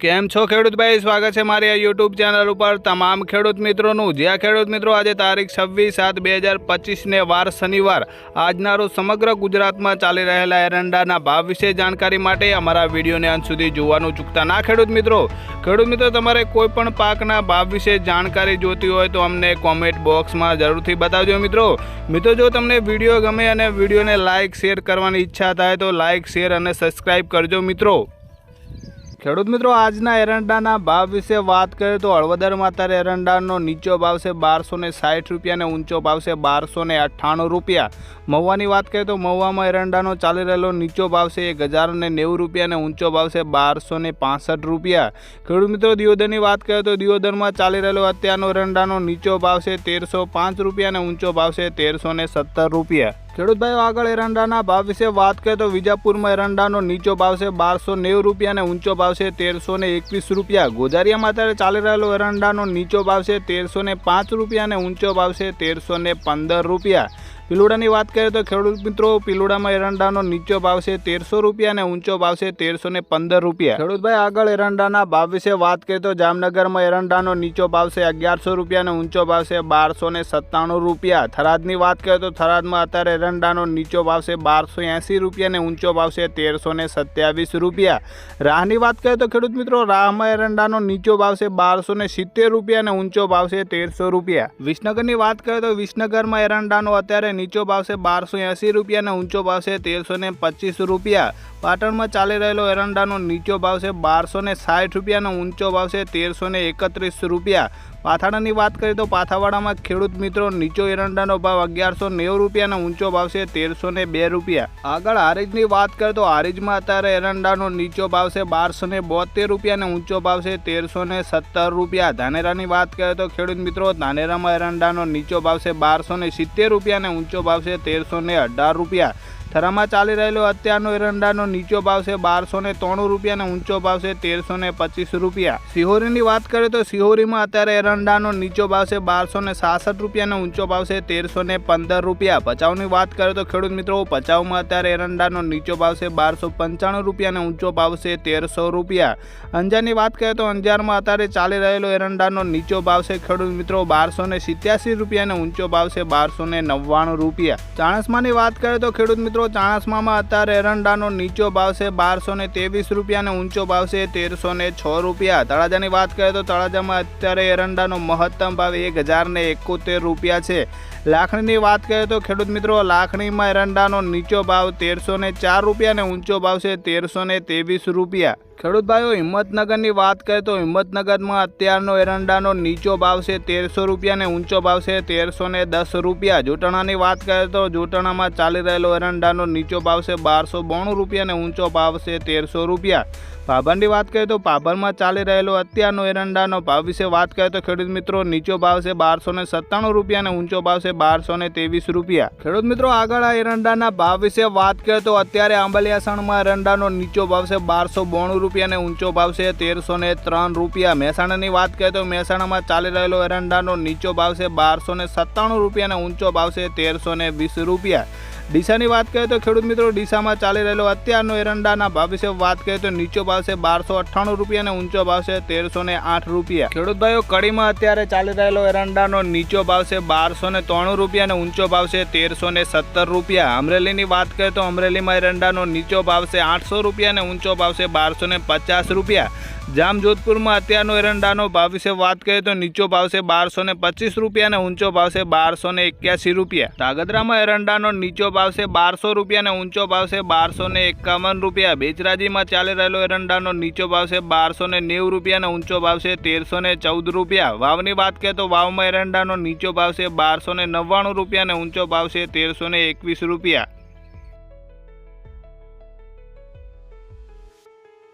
કેમ છો ખેડૂતભાઈ સ્વાગત છે મારી આ યુટ્યુબ ચેનલ ઉપર. તમામ ખેડૂત મિત્રોનું જ્યાં ખેડૂત મિત્રો આજે તારીખ છવ્વીસ સાત બે હજાર પચીસને વાર શનિવાર આજના રોજ સમગ્ર ગુજરાતમાં ચાલી રહેલા એરંડાના ભાવ વિશે જાણકારી માટે અમારા વિડીયોને અંત સુધી જોવાનું ચૂકતા ના ખેડૂત મિત્રો. ખેડૂત મિત્રો, તમારે કોઈ પણ પાકના ભાવ વિશે જાણકારી જોતી હોય તો અમને કોમેન્ટ બોક્સમાં જરૂરથી બતાવજો મિત્રો. મિત્રો, જો તમને વીડિયો ગમે અને વિડીયોને લાઇક શેર કરવાની ઈચ્છા થાય તો લાઇક શેર અને સબસ્ક્રાઇબ કરજો મિત્રો. ખેડૂત મિત્રો, આજના એરંડાના ભાવ વિશે વાત કરીએ તો હળવદરમાં અત્યારે એરંડાનો નીચો ભાવ છે બારસો ને સાઠ રૂપિયા અને ઊંચો ભાવ છે બારસો ને અઠ્ઠાણું રૂપિયા. મહુવાની વાત કરીએ તો મહુવામાં એરંડાનો ચાલી રહેલો નીચો ભાવ છે એક હજાર ને નેવું રૂપિયા અને ઊંચો ભાવ છે બારસો ને પાસઠ રૂપિયા. ખેડૂત મિત્રો, દિયોદરની વાત કરીએ તો દિયોદરમાં ચાલી રહેલો અત્યારનો એરંડાનો નીચો ભાવ છે તેરસો પાંચ રૂપિયા અને ઊંચો ભાવ છે તેરસો ને સત્તર રૂપિયા. ખેડૂત ભાઈઓ આગળ એરંડાના ભાવ વિશે વાત કરીએ તો વિજાપુરમાં એરંડાનો નીચો ભાવ છે બારસો નેવું રૂપિયા અને ઊંચો ભાવ છે તેરસો ને એકવીસ રૂપિયા. ગોજારિયામાં અત્યારે ચાલી રહેલો એરંડાનો નીચો ભાવ છે તેરસો ને પાંચ રૂપિયા અને ઊંચો ભાવ છે તેરસો ને પંદર રૂપિયા. પિલુડાની વાત કરીએ તો ખેડૂત મિત્રો, પિલુડામાં એરંડાનો નીચો ભાવ છે તેરસો રૂપિયા અને ઊંચો ભાવ છે તેરસો ને પંદર રૂપિયા. ખેડૂતભાઈ, આગળ એરંડાના ભાવ વિશે વાત કરીએ તો જામનગરમાં એરંડાનો નીચો ભાવ છે અગિયારસો રૂપિયા અને ઊંચો ભાવ છે બારસો ને સત્તાણું રૂપિયા. થરાદની વાત કરીએ તો થરાદમાં અત્યારે એરંડાનો નીચો ભાવ છે બારસો એંસી રૂપિયા અને ઊંચો ભાવ છે તેરસો ને સત્યાવીસ રૂપિયા. રાહની વાત કરીએ તો ખેડૂત મિત્રો, રાહમાં એરંડાનો નીચો ભાવ છે બારસો ને સિત્તેર રૂપિયા અને ઊંચો ભાવ છે તેરસો રૂપિયા. વિસનગરની વાત કરીએ તો વિસનગરમાં એરંડાનો અત્યારે નીચો ભાવ છે બારસો એંસી રૂપિયા અને ઊંચો ભાવ છે તેરસો ને પચીસ રૂપિયા. પાટણમાં ચાલી રહેલો એરંડાનો નીચો ભાવ છે બારસો ને સાઠ રૂપિયા અને ઊંચો ભાવ છે તેરસો ને એકત્રીસ રૂપિયા. પાથાણાની વાત કરીએ તો પાથાવાડામાં ખેડૂત મિત્રો નીચો એરંડાનો ભાવ અગિયારસો નેવું રૂપિયા અને ઊંચો ભાવ છે તેરસો ને બે રૂપિયા. આગળ હારીજની વાત કરીએ તો હારીજમાં અત્યારે એરંડાનો નીચો ભાવ છે બારસો ને બોતેર રૂપિયા અને ઊંચો ભાવ છે તેરસો ને સત્તર રૂપિયા. ધાનેરાની વાત કરીએ તો ખેડૂત મિત્રો ધાનેરામાં એરંડાનો નીચો ભાવ છે બારસો ને સિત્તેર રૂપિયા અને ઊંચો ભાવ છે તેરસો ને અઢાર રૂપિયા. થરામાં ચાલી રહેલો અત્યારનો એરંડાનો નીચો ભાવ છે બારસો ને ત્રણું રૂપિયા અને ઊંચો ભાવ છે તેરસો ને પચીસ રૂપિયા. સિહોરીની વાત કરીએ તો સિહોરીમાં અત્યારે એરંડાનો નીચો ભાવ છે બારસો ને સાસઠ રૂપિયા અને ઊંચો ભાવ છે તેરસો ને પંદર રૂપિયા. પચાવની વાત કરીએ તો ખેડૂત મિત્રો પચાવમાં અત્યારે એરંડાનો નીચો ભાવ છે બારસો પંચાણું રૂપિયા અને ઊંચો ભાવ છે તેરસો રૂપિયા. અંજારની વાત કરીએ તો અંજારમાં અત્યારે ચાલી રહેલો એરંડાનો નીચો ભાવ છે ખેડૂત મિત્રો બારસો ને સિત્યાસી રૂપિયા અને ઊંચો ભાવ છે બારસો ને નવ્વાણું રૂપિયા. ચાણસમાની વાત કરીએ તો ખેડૂત મિત્રો ચાણસમામાં અત્યારે એરંડાનો નીચો ભાવ છે બારસો ને ત્રેવીસ રૂપિયા અને ઊંચો ભાવ છે તેરસો ને છ રૂપિયા. તળાજાની વાત કરીએ તો તળાજામાં અત્યારે એરંડાનો મહત્તમ ભાવ એક હજાર ને એકોતેર રૂપિયા છે. લાખણીની વાત કરીએ તો ખેડૂત મિત્રો, લાખણીમાં એરંડાનો નીચો ભાવ તેરસો ને ચાર રૂપિયા અને ઊંચો ભાવ છે તેરસો ને ત્રેવીસ રૂપિયા. ખેડૂત ભાઈઓ હિંમતનગરની વાત કરીએ તો હિંમતનગરમાં અત્યારનો એરંડાનો નીચો ભાવ છે તેરસો રૂપિયા અને ઊંચો ભાવ છે તેરસો ને દસ રૂપિયા. જોટાણાની વાત કરીએ તો જોટાણામાં ચાલી રહેલો એરંડાનો નીચો ભાવ છે બારસો બોણું રૂપિયા અને ઊંચો ભાવ છે તેરસો રૂપિયા. પાભરની વાત કરીએ તો પાભરમાં ચાલી રહેલો અત્યારનો એરંડાનો ભાવ વિશે વાત કરીએ તો ખેડૂત મિત્રો, નીચો ભાવ છે બારસો ને સત્તાણું રૂપિયા અને ઊંચો ભાવ છે બારસો ને ત્રેવીસ રૂપિયા. ખેડૂત મિત્રો, આગળ આ એરંડાના ભાવ વિશે વાત કરીએ તો અત્યારે આંબલિયાસણમાં એરંડાનો નીચો ભાવ છે બારસો બોણું રૂપિયા અને ઊંચો ભાવ છે, તેરસો ને ત્રણ રૂપિયા. મહેસાણાની વાત કરીએ તો મહેસાણામાં ચાલી રહેલો એરંડાનો નીચો ભાવ છે, બારસો ને સત્તાણું રૂપિયાને ઊંચો ભાવ છે, તેરસો ને વીસ રૂપિયા. ડીસાની વાત કરીએ તો ખેડૂત મિત્રો ડીસામાં ચાલી રહેલો અત્યારનો એરંડાના ભાવ વિશે વાત કરીએ તો નીચો ભાવ છે બારસો અઠ્ઠાણું રૂપિયા અને ઊંચો ભાવ છે તેરસો ને આઠ રૂપિયા. ખેડૂત ભાઈઓ, કડીમાં અત્યારે ચાલી રહેલો એરંડાનો નીચો ભાવ છે બારસો ને ત્રણું રૂપિયા અને ઊંચો ભાવ છે તેરસો ને સત્તર રૂપિયા. અમરેલીની વાત કરીએ તો અમરેલીમાં એરંડાનો નીચો ભાવ છે આઠસો રૂપિયા અને ઊંચો ભાવ છે બારસો ને પચાસ રૂપિયા. જામ જોધપુરમાં અત્યારનો એરંડાનો ભાવ વિશે વાત કરીએ તો નીચો ભાવ છે બારસો ને પચીસ રૂપિયા અને ઊંચો ભાવ છે બારસો ને એક્યાસી રૂપિયા. ધાગધ્રામાં એરંડાનો નીચો ભાવ છે બારસો રૂપિયા અને ઊંચો ભાવ છે બારસો ને એકાવન રૂપિયા. બેચરાજીમાં ચાલી રહેલો એરંડાનો નીચો ભાવ છે બારસો ને નેવું રૂપિયા અને ઊંચો ભાવ છે તેરસો ને ચૌદ રૂપિયા. વાવની વાત કરીએ તો વાવમાં એરંડાનો નીચો ભાવ છે બારસો ને નવ્વાણું રૂપિયા અને ઊંચો ભાવ છે તેરસો ને એકવીસ રૂપિયા.